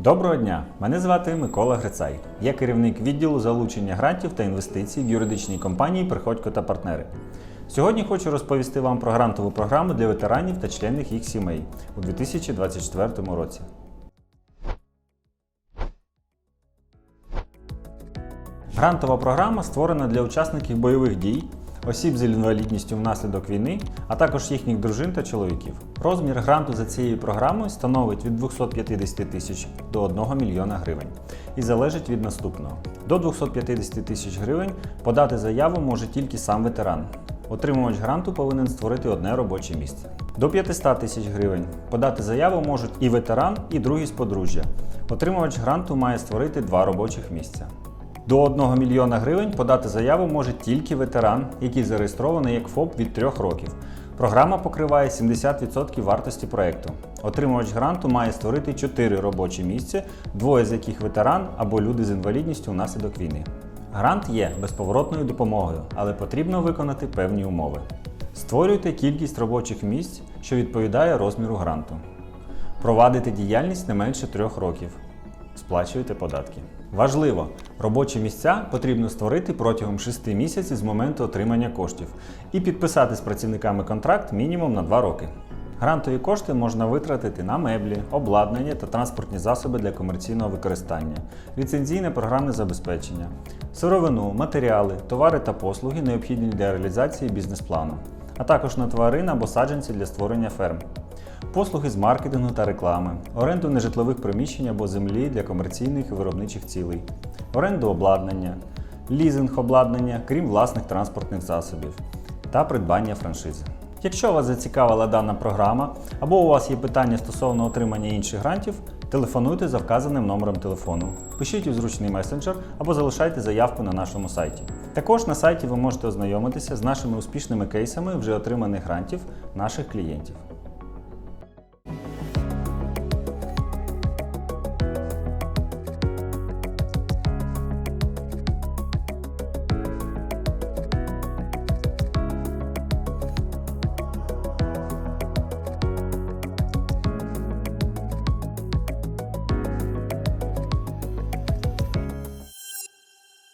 Доброго дня! Мене звати Микола Грицай. Я керівник відділу залучення грантів та інвестицій в юридичній компанії Приходько та партнери. Сьогодні хочу розповісти вам про грантову програму для ветеранів та членів їх сімей у 2024 році. Грантова програма створена для учасників бойових дій, осіб з інвалідністю внаслідок війни, а також їхніх дружин та чоловіків. Розмір гранту за цією програмою становить від 250 тисяч до 1 мільйона гривень і залежить від наступного. До 250 тисяч гривень подати заяву може тільки сам ветеран. Отримувач гранту повинен створити одне робоче місце. До 500 тисяч гривень подати заяву можуть і ветеран, і другий з подружжя. Отримувач гранту має створити два робочих місця. До 1 мільйона гривень подати заяву може тільки ветеран, який зареєстрований як ФОП від 3 років. Програма покриває 70% вартості проєкту. Отримувач гранту має створити 4 робочі місця, двоє з яких ветеран або люди з інвалідністю внаслідок війни. Грант є безповоротною допомогою, але потрібно виконати певні умови. Створюйте кількість робочих місць, що відповідає розміру гранту. Провадити діяльність не менше 3 років. Сплачуєте податки. Важливо! Робочі місця потрібно створити протягом 6 місяців з моменту отримання коштів і підписати з працівниками контракт мінімум на 2 роки. Грантові кошти можна витратити на меблі, обладнання та транспортні засоби для комерційного використання, ліцензійне програмне забезпечення, сировину, матеріали, товари та послуги, необхідні для реалізації бізнес-плану, а також на тварин або саджанці для створення ферм послуги з маркетингу та реклами, оренду нежитлових приміщень або землі для комерційних і виробничих цілей, оренду обладнання, лізинг обладнання, крім власних транспортних засобів та придбання франшизи. Якщо вас зацікавила дана програма або у вас є питання стосовно отримання інших грантів, телефонуйте за вказаним номером телефону, пишіть у зручний месенджер або залишайте заявку на нашому сайті. Також на сайті ви можете ознайомитися з нашими успішними кейсами вже отриманих грантів наших клієнтів.